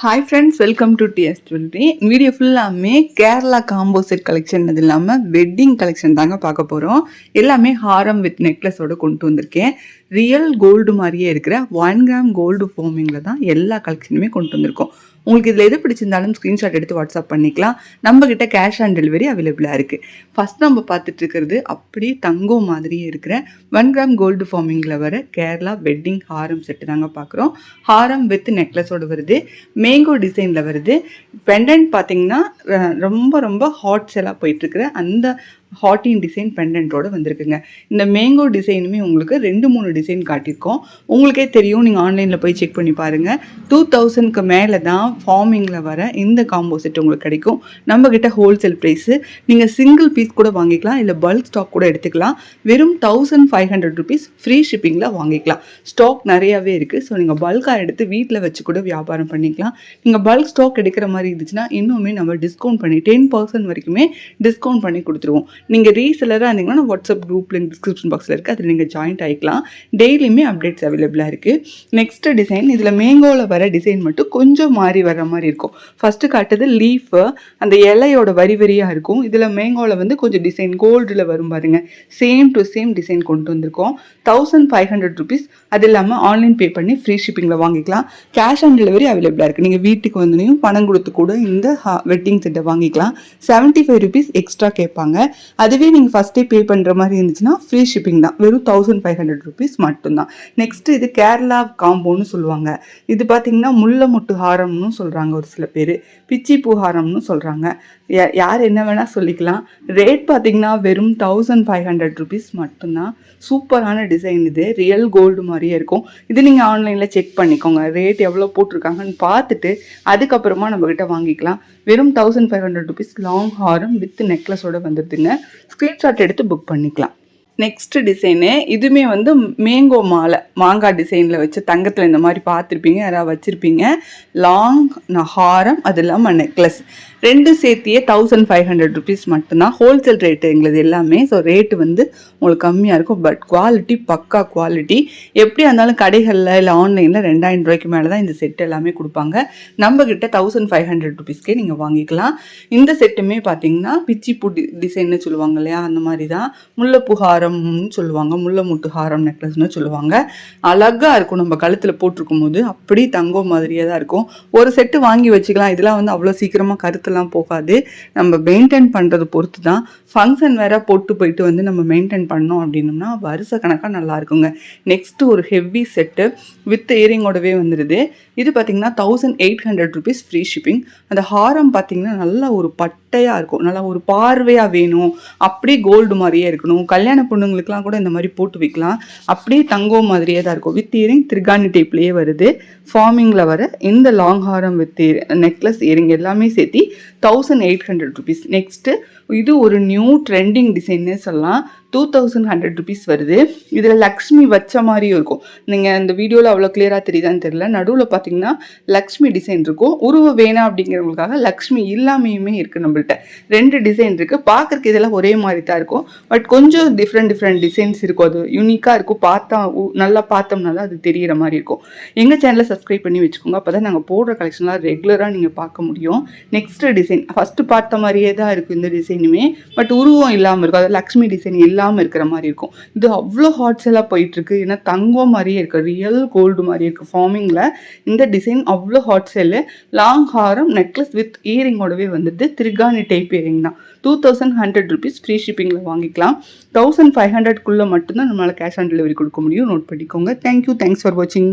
Hi friends welcome to TS jewellery video ஃபுல்லாமே Kerala combo set collection அது இல்லாமல் wedding collection தாங்க பார்க்க போகிறோம் எல்லாமே ஹாரம் வித் நெக்லஸோடு கொண்டு வந்திருக்கேன். ரியல் கோல்டு மாதிரியே இருக்கிற ஒன் கிராம் கோல்டு ஃபோமிங்கில் தான் எல்லா கலெக்ஷனுமே கொண்டு வந்திருக்கோம். உங்களுக்கு இதில் எது பிடிச்சிருந்தாலும் ஸ்க்ரீன்ஷாட் எடுத்து வாட்ஸ்அப் பண்ணிக்கலாம். நம்ம கிட்ட கேஷ் ஆன் டெலிவரி அவைலபிளாக இருக்குது ஃபஸ்ட் நம்ம பார்த்துட்டு இருக்கிறது அப்படியே தங்கம் மாதிரியே இருக்கிற ஒன் கிராம் கோல்டு ஃபார்மிங்கில் வர கேரளா வெட்டிங் ஹாரம் செட்டு தாங்க பார்க்குறோம். ஹாரம் வித் நெக்லஸோடு வருது. மேங்கோ டிசைனில் வருது. பெண்டன்ட் பார்த்தீங்கன்னா ரொம்ப ரொம்ப ஹாட் செல்லாக போயிட்டுருக்குற அந்த ஹாட்டின் டிசைன் பெண்டன்ட்டோடு வந்திருக்குங்க. இந்த மேங்கோ டிசைனுமே உங்களுக்கு ரெண்டு மூணு டிசைன் காட்டியிருக்கோம். உங்களுக்கே தெரியும் நீங்கள் ஆன்லைனில் போய் செக் பண்ணி பாருங்கள் டூ தௌசண்ட்க்கு மேலே தான் ஃபார்மிங்கில் வர இந்த காம்போ செட் உங்களுக்கு கிடைக்கும். நம்மக்கிட்ட ஹோல்சேல் ப்ரைஸு நீங்கள் சிங்கிள் பீஸ் கூட வாங்கிக்கலாம் இல்லை பல்க் ஸ்டாக் கூட எடுத்துக்கலாம். வெறும் thousand five hundred rupees free ஷிப்பிங்கில் வாங்கிக்கலாம். ஸ்டாக் நிறையாவே இருக்குது ஸோ நீங்கள் பல்காக எடுத்து வீட்டில் வச்சு கூட வியாபாரம் பண்ணிக்கலாம். நீங்கள் பல்க் ஸ்டாக் எடுக்கிற மாதிரி இருந்துச்சுன்னா இன்னுமே நம்ம டிஸ்கவுண்ட் பண்ணி டென் பர்சன்ட் வரைக்குமே டிஸ்கவுண்ட் பண்ணி கொடுத்துருவோம். நீங்கள் ரீசெலராக இருந்தீங்கன்னா வாட்ஸ்அப் குரூப் லிங்க் டிஸ்கிரிப்ஷன் பாக்ஸில் இருக்குது அதில் நீங்கள் ஜாயின்ட் ஆகிக்கலாம் டெய்லியுமே அப்டேட்ஸ் அவைலபிளாக இருக்குது நெக்ஸ்ட் டிசைன் இதில் மேங்கோவில் வர டிசைன் மட்டும் கொஞ்சம் மாறி வர மாதிரி இருக்கும். ஃபஸ்ட்டு காட்டுறது லீஃபு அந்த இலையோட வரி வரியாக இருக்கும். இதில் மேங்கோவில் வந்து கொஞ்சம் டிசைன் கோல்டில் வரும் பாருங்க. சேம் டு சேம் டிசைன் கொண்டு வந்திருக்கோம். தௌசண்ட் ஃபைவ் ஹண்ட்ரட் ருபீஸ் அது இல்லாமல் ஆன்லைன் பே பண்ணி ஃப்ரீ ஷிப்பிங்கில் வாங்கிக்கலாம். கேஷ் ஆன் டெலிவரி அவைலபிளாக இருக்குது நீங்கள் வீட்டுக்கு வந்தோடனையும் பணம் கொடுத்து கூட இந்த வெட்டிங் செட்டை வாங்கிக்கலாம். செவன்ட்டி ஃபைவ் ருபீஸ் எக்ஸ்ட்ரா கேட்பாங்க. அதுவே நீங்கள் ஃபஸ்ட்டே பே பண்ணுற மாதிரி இருந்துச்சுன்னா ஃப்ரீ ஷிப்பிங் தான். வெறும் தௌசண்ட் ஃபைவ் ஹண்ட்ரட் ருபீஸ் மட்டும்தான். நெக்ஸ்ட் இது கேரளா காம்போன்னு சொல்லுவாங்க. இது பார்த்தீங்கன்னா முல்லை முட்டு ஹாரம்னு சொல்கிறாங்க ஒரு சில பேர். பிச்சி பூ ஹாரம்னு சொல்கிறாங்க யார் என்ன வேணால் சொல்லிக்கலாம். ரேட் பார்த்தீங்கன்னா வெறும் தௌசண்ட் ஃபைவ் ஹண்ட்ரட் ருபீஸ் மட்டும்தான். சூப்பரான டிசைன் இது. ரியல் கோல்டு மாதிரியே இருக்கும். இது நீங்கள் ஆன்லைனில் செக் பண்ணிக்கோங்க. ரேட் எவ்வளோ போட்டிருக்காங்கன்னு பார்த்துட்டு அதுக்கப்புறமா நம்மக்கிட்ட வாங்கிக்கலாம். வெறும் thousand five hundred rupees long Haram with நெக்லஸோட வந்துடுதுங்க ஸ்க்ரீன்ஷாட் எடுத்து புக் பண்ணிக்கலாம். நெக்ஸ்ட் டிசைனு இதுவுமே வந்து மேங்கோ மாலை. மாங்காய் டிசைனில் வச்சு தங்கத்தில் இந்த மாதிரி பார்த்துருப்பீங்க யாராவது வச்சுருப்பீங்க. லாங் ஹாரம் அது இல்லாமல் நெக்லஸ் ரெண்டு சேர்த்தியே தௌசண்ட் ஃபைவ் ஹண்ட்ரட் ருபீஸ் மட்டும்தான். ஹோல்சேல் ரேட்டு எங்களுது எல்லாமே ஸோ ரேட்டு வந்து உங்களுக்கு கம்மியாக இருக்கும். பட் குவாலிட்டி பக்கா குவாலிட்டி எப்படியா இருந்தாலும் கடைகளில் இல்லை ஆன்லைனில் ரெண்டாயிரம் ரூபாய்க்கு மேலே தான் இந்த செட் எல்லாமே கொடுப்பாங்க. நம்ம கிட்ட தௌசண்ட் ஃபைவ் ஹண்ட்ரட் ருபீஸ்க்கே நீங்கள் வாங்கிக்கலாம். இந்த செட்டுமே பார்த்தீங்கன்னா பிச்சிப்பூ டி டிசைன்னு சொல்லுவாங்க இல்லையா? அந்த மாதிரி தான் முல்லைப்பூ ஹாரம்னு சொல்லுவாங்க. முல்லை முட்டு ஹாரம் நெக்லஸ்னு சொல்லுவாங்க. அழகாக இருக்கும். நம்ம கழுத்தில் போட்டிருக்கும் போது அப்படி தங்கம் மாதிரியே தான் இருக்கும். ஒரு செட்டு வாங்கி வச்சுக்கலாம். இதெல்லாம் வந்து அவ்வளோ சீக்கிரமாக கருத்து கருத்துலாம் போகாது. நம்ம மெயின்டைன் பண்ணுறது பொறுத்து தான் ஃபங்க்ஷன் வேற போட்டு போயிட்டு வந்து நம்ம மெயின்டைன் பண்ணோம் அப்படின்னோம்னா வருஷ கணக்காக நல்லா இருக்குங்க. நெக்ஸ்ட் ஒரு ஹெவி செட்டு வித் இயரிங்கோடவே வந்துடுது இது பார்த்தீங்கன்னா thousand eight hundred rupees free shipping அந்த ஹாரம் பார்த்தீங்கன்னா நல்லா ஒரு பட்டையாக இருக்கும். நல்லா ஒரு பார்வையாக வேணும். அப்படியே கோல்டு மாதிரியே இருக்கணும். கல்யாண பொண்ணுங்களுக்குலாம் கூட இந்த மாதிரி போட்டு வைக்கலாம். அப்படியே தங்கம் மாதிரியே தான் இருக்கும். வித் இயரிங் திருகாணி டைப்லேயே வருது. ஃபார்மிங்கில் வர இந்த லாங் ஹாரம் வித் நெக்லஸ் இயரிங் எல்லாமே சேர்த்து thousand eight hundred rupees next இது ஒரு நியூ ட்ரெண்டிங் டிசைன்னே சொல்லலாம். டூ தௌசண்ட் ஹண்ட்ரட் ருபீஸ் வருது. இதில் லக்ஷ்மி வச்ச மாதிரியும் இருக்கும். நீங்கள் இந்த வீடியோவில் அவ்வளோ கிளியராக தெரியுதான்னு தெரியல. நடுவில் பார்த்தீங்கன்னா லக்ஷ்மி டிசைன் இருக்கும். உருவம் வேணாம் அப்படிங்கிறவங்களுக்காக லக்ஷ்மி இல்லாமையுமே இருக்குது நம்மள்கிட்ட ரெண்டு டிசைன் இருக்குது பார்க்குறக்கு இதெல்லாம் ஒரே மாதிரி தான் இருக்கும். பட் கொஞ்சம் டிஃப்ரெண்ட் டிஃப்ரெண்ட் டிசைன்ஸ் இருக்கும். அது யூனிக்காக இருக்கும். பார்த்தா உ- நல்லா பார்த்தோம்னா தான் அது தெரியிற மாதிரி இருக்கும். எங்கள் சேனலை சப்ஸ்கிரைப் பண்ணி வச்சுக்கோங்க. அப்போ தான் நாங்கள் போடுற கலெக்ஷன்லாம் ரெகுலராக நீங்கள் பார்க்க முடியும். நெக்ஸ்ட் டிசைன் ஃபஸ்ட்டு பார்த்த மாதிரியே தான் இருக்கும் இந்த டிசைனுமே பட் உருவம் இல்லாமல் இருக்கும். அது லக்ஷ்மி டிசைன் இல்லாமல் இருக்கிற மாதிரி இருக்கும். இது அவ்வளோ ஹாட் செல்லாக போயிட்டுருக்கு. ஏன்னா தங்கம் மாதிரியே இருக்குது ரியல் கோல்டு மாதிரி இருக்குது ஃபார்மிங்கில் இந்த டிசைன் அவ்வளோ ஹாட் செல்லு லாங் ஹாரம் நெக்லஸ் வித் இயரிங்கோடவே வந்துட்டு திருகாணி டைப் இயரிங் தான். Two thousand hundred rupees free ஷிப்பிங்கில் வாங்கிக்கலாம். தௌசண்ட் ஃபைவ் ஹண்ட்ரட்குள்ளே மட்டும்தான் நம்மளால் கேஷ் ஆன் டெலிவரி கொடுக்க முடியும். நோட் பண்ணிக்கோங்க. தேங்க்யூ தேங்க்ஸ் ஃபார் வாட்சிங்